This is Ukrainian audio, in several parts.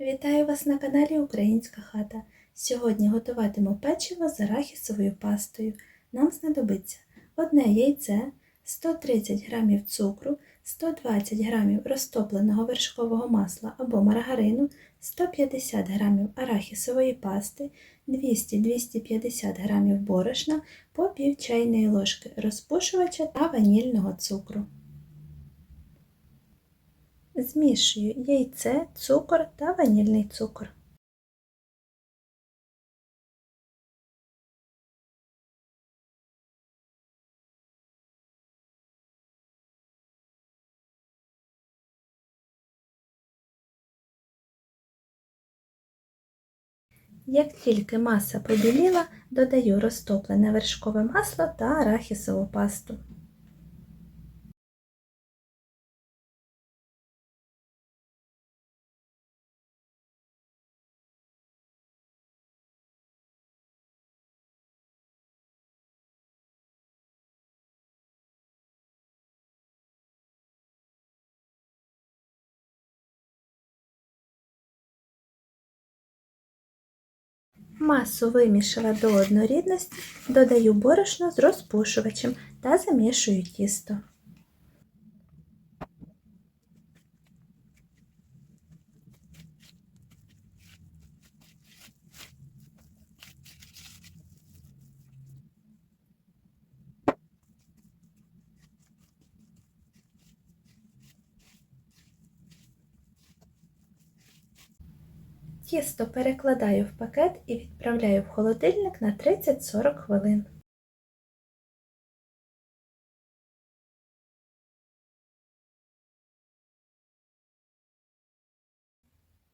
Вітаю вас на каналі Українська хата. Сьогодні готуватиму печиво з арахісовою пастою. Нам знадобиться одне яйце, 130 г цукру, 120 г розтопленого вершкового масла або маргарину, 150 г арахісової пасти, 200-250 г борошна по пів чайної ложки розпушувача та ванільного цукру. Змішую яйце, цукор та ванільний цукор. Як тільки маса побіліла, додаю розтоплене вершкове масло та арахісову пасту. Масу вимішала до однорідності, додаю борошно з розпушувачем та замішую тісто. Тісто перекладаю в пакет і відправляю в холодильник на 30-40 хвилин.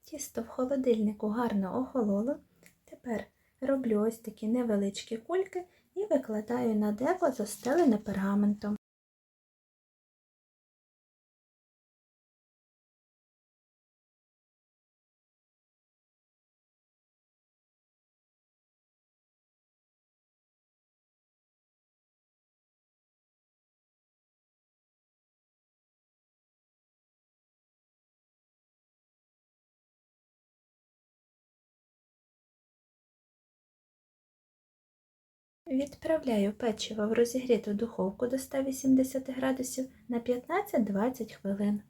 Тісто в холодильнику гарно охололо. Тепер роблю ось такі невеличкі кульки і викладаю на деко застелене пергаментом. Відправляю печиво в розігріту духовку до 180 градусів на 15-20 хвилин.